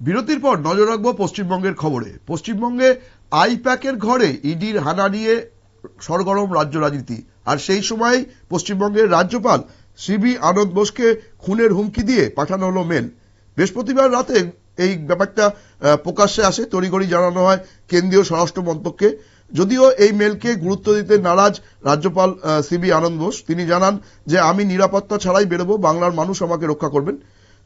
বিরতির পর নজর রাখব পশ্চিমবঙ্গের খবরে। পশ্চিমবঙ্গে আইপ্যাকের ঘরে ইডির হানা নিয়ে সরগরম রাজ্য রাজনীতি। আর সেই সময় পশ্চিমবঙ্গের রাজ্যপাল সিবি আনন্দ বোসকে খুনের হুমকি দিয়ে পাঠানো হলো মেল। বৃহস্পতিবার রাতে এই ব্যাপারটা প্রকাশ্যে আসে। তড়িঘড়ি জানানো হয় কেন্দ্রীয় স্বরাষ্ট্র মন্ত্রককে। যদিও এই মেলকে গুরুত্ব দিতে নারাজ রাজ্যপাল সিবি আনন্দ বোস। তিনি জানান যে, আমি নিরাপত্তা ছাড়াই বেরোবো। বাংলার মানুষ আমাকে রক্ষা করবেন।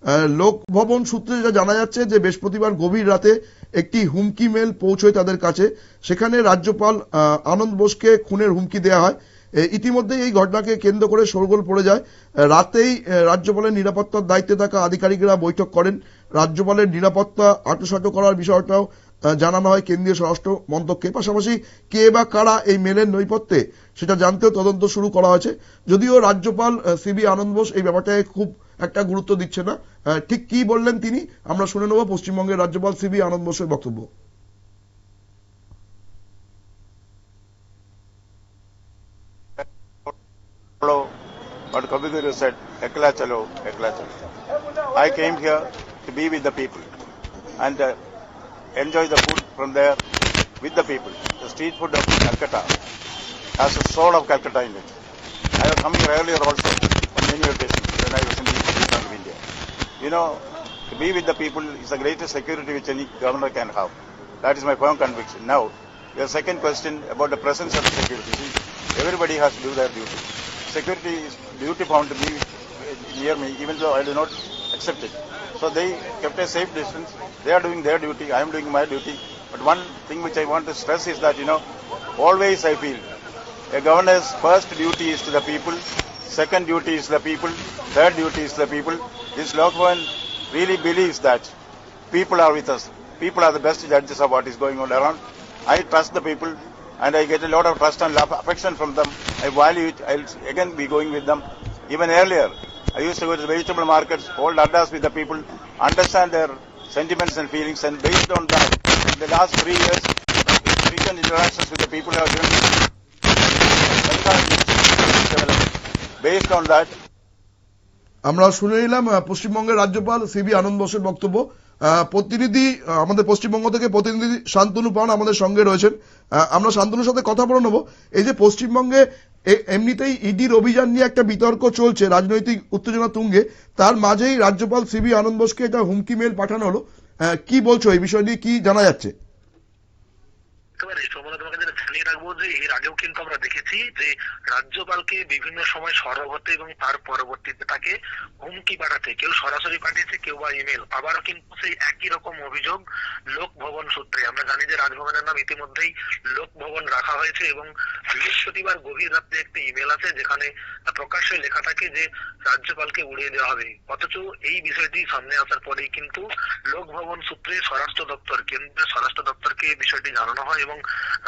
আহ, লোক ভবন সূত্রে যা জানা যাচ্ছে যে বৃহস্পতিবার গভীর রাতে একটি হুমকি মেল পৌঁছয় তাদের কাছে। সেখানে রাজ্যপাল আনন্দ বোসকে খুনের হুমকি দেওয়া হয়। এ, ইতিমধ্যেই এই ঘটনাকে কেন্দ্র করে শোরগোল পড়ে যায়। রাতেই রাজ্যপালের নিরাপত্তার দায়িত্বে থাকা আধিকারিকরা বৈঠক করেন। রাজ্যপালের নিরাপত্তা আটোসাটো করার বিষয়টাও জানানো হয় কেন্দ্রীয় স্বরাষ্ট্র মন্ত্রককে। পাশাপাশি কে বা কারা এই মেলের নৈপথ্যে সেটা জানতেও তদন্ত শুরু করা হয়েছে। যদিও রাজ্যপাল সিবি আনন্দ বোস এই ব্যাপারটায় খুব একটা গুরুত্ব দিচ্ছে না ঠিক কি বললেন তিনি আমরা শুনে নেব পশ্চিমবঙ্গের রাজ্যপাল সিবি আনন্দ বোসের বক্তব্য what Kabir said, Ekla Chalo, Ekla Chalo. I came here to be with the people and uh, enjoy the food from there with the people. The street food of Calcutta has the soul of Calcutta in it. I have come here earlier also many occasions when I was in the east of India. You know, to be with the people is the greatest security which any governor can have. That is my firm conviction. Now, your second question about the presence of the security. Everybody has to do their duty. Security is duty bound to be near me, even though I do not accept it. So they kept a safe distance. They are doing their duty. I am doing my duty. But one thing which I want to stress is that, you know, always I feel a governor's first duty is to the people, second duty is the people, third duty is the people. This Lokman really believes that people are with us. People are the best judges of what is going on around. I trust the people and I get a lot of trust and love, affection from them. I value it. I'll again be going with them. Even earlier, I used to go to the vegetable markets, hold addas with the people, understand their sentiments and feelings, and based on that, in the last three years, frequent interactions with the people given me development. Based on that, আমরা শুনে নিলাম পশ্চিমবঙ্গের রাজ্যপাল CB আনন্দ বোসের বক্তব্য। প্রতিনিধি আমাদের পশ্চিমবঙ্গ থেকে প্রতিনিধি শান্তনু পান আমাদের সঙ্গে রয়েছেন। আমরা শান্তনুর সাথে কথা বলে নেব। এই যে পশ্চিমবঙ্গে এ- এমনিতেই ইডির অভিযান নিয়ে একটা বিতর্ক চলছে রাজনৈতিক উত্তেজনা তুঙ্গে। তার মাঝেই রাজ্যপাল সিবি আনন্দ বোসকে এটা হুমকি মেল পাঠানো হলো। আহ, কি বলছো এই বিষয় নিয়ে? কি জানা যাচ্ছে? একেবারে সোমনা তোমাকে যেটা জানিয়ে রাখব যে এর আগেও কিন্তু আমরা দেখেছি যে রাজ্যপালকে বিভিন্ন সময় সরব হতে এবং তার পরবর্তীতে তাকে হুমকি পাঠাতে, কেউ সরাসরি পাঠিয়েছে, কেউ বা ইমেল আবারও কিন্তু সেই একই রকম অভিযোগ লোকভবন সূত্রে। আমরা জানি যে রাজভবনের নাম ইতিমধ্যেই লোকভবন রাখা হয়েছে এবং বৃহস্পতিবার গভীর রাত্রে একটি ইমেল আছে যেখানে প্রকাশ্যে লেখা থাকে যে রাজ্যপালকে উড়িয়ে দেওয়া হবে। অথচ এই বিষয়টি সামনে আসার পরেই কিন্তু লোকভবন সূত্রে স্বরাষ্ট্র দপ্তর, কেন্দ্রীয় স্বরাষ্ট্র দপ্তরকে বিষয়টি জানানো হয় এবং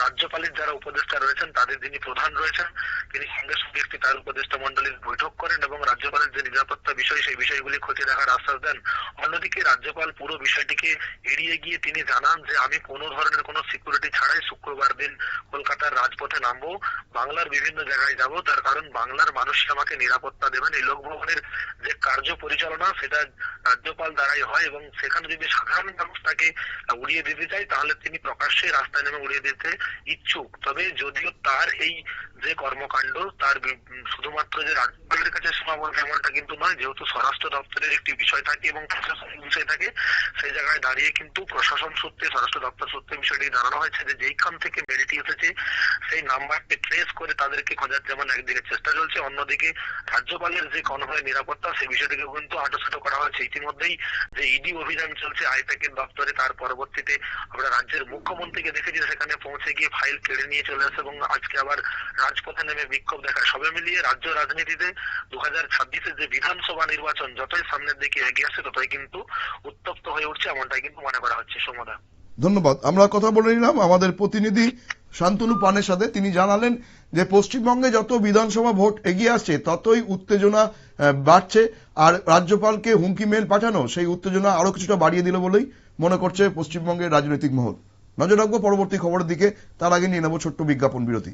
রাজ্যপালের যারা উপদেষ্টা রয়েছেন, তাদের যিনি প্রধান রয়েছেন, তিনি সঙ্গে সঙ্গে একটি তার উপদেষ্টা মন্ডলীর বৈঠক করেন এবং রাজ্যপালের যে নিরাপত্তা বিষয়, সেই বিষয়গুলি খতিয়ে দেখার আশ্বাস দেন। অন্যদিকে রাজ্যপাল পুরো বিষয়টিকে এড়িয়ে গিয়ে তিনি জানান যে, আমি কোনো ধরনের কোনো সিকিউরিটি ছাড়াই শুক্রবার দিন কলকাতার রাজপথে নামবো। বাংলার বিভিন্ন জায়গায় যাব। তার কারণ বাংলার মানুষই আমাকে নিরাপত্তা দেবেন। এই লোক ভবনের যে কার্য পরিচালনা, সেটা রাজ্যপাল দ্বারাই হয় এবং সেখানে যদি সাধারণ মানুষ তাকে উড়িয়ে দিতে চায়, তাহলে তিনি প্রকাশ্যে রাস্তায় নেমে উড়িয়ে দিতে ইচ্ছুক। তবে যদিও তার এই যে কর্মকাণ্ড, তার শুধুমাত্র যে রাজ্যপালের কাছে সীমাবদ্ধ এমনটা কিন্তু নয়, যেহেতু স্বরাষ্ট্র দপ্তরের একটি বিষয় থাকে এবং প্রশাসনিক বিষয় থাকে, সেই জায়গায় দাঁড়িয়ে কিন্তু প্রশাসন সূত্রে, স্বরাষ্ট্র দপ্তর সূত্রে বিষয়টি জানানো হয়েছে যে যেইখান থেকে মেলটি এসেছে, সেই নাম্বারটি ট্রেস করে তাদেরকে খোঁজার যেমন একদিকে চেষ্টা চলছে, অন্যদিকে রাজ্যপালের যে কনভয় নিরাপত্তা, সেই বিষয়টিকে কিন্তু আটোসাটো করা হয়েছে। ইতিমধ্যেই যে ইডি অভিযান চলছে আইপ্যাকের দপ্তরে, তার পরবর্তীতে আমরা রাজ্যের মুখ্যমন্ত্রীকে দেখেছি সেখানে পৌঁছে গিয়ে ফাইল কেড়ে নিয়ে চলে আসে এবং আজকে আবার রাজপথে নেমে বিক্ষোভ দেখায়। সবে মিলিয়ে রাজ্য রাজনীতিতে দু হাজার ছাব্বিশের যে বিধানসভা নির্বাচন যতই সামনের দিকে এগিয়ে আসছে ততই কিন্তু উত্তপ্ত হয়ে উঠছে, এমনটাই কিন্তু মনে করা হচ্ছে। সোমদা। ধন্যবাদ। আমরা কথা বলে নিলাম। আমাদের প্রতিনিধি শান্তনু পানের সাথে তিনি জানালেন যে, পশ্চিমবঙ্গে যত বিধানসভা ভোট এগিয়ে আসছে, ততই উত্তেজনা বাড়ছে। আর রাজ্যপালকে হুমকি মেল পাঠানো, সেই উত্তেজনা আরও কিছুটা বাড়িয়ে দিল বলেই মনে করছে পশ্চিমবঙ্গের রাজনৈতিক মহল। নজর রাখব পরবর্তী খবরের দিকে। তার আগে নিয়ে নেব ছোট্ট বিজ্ঞাপন বিরতি।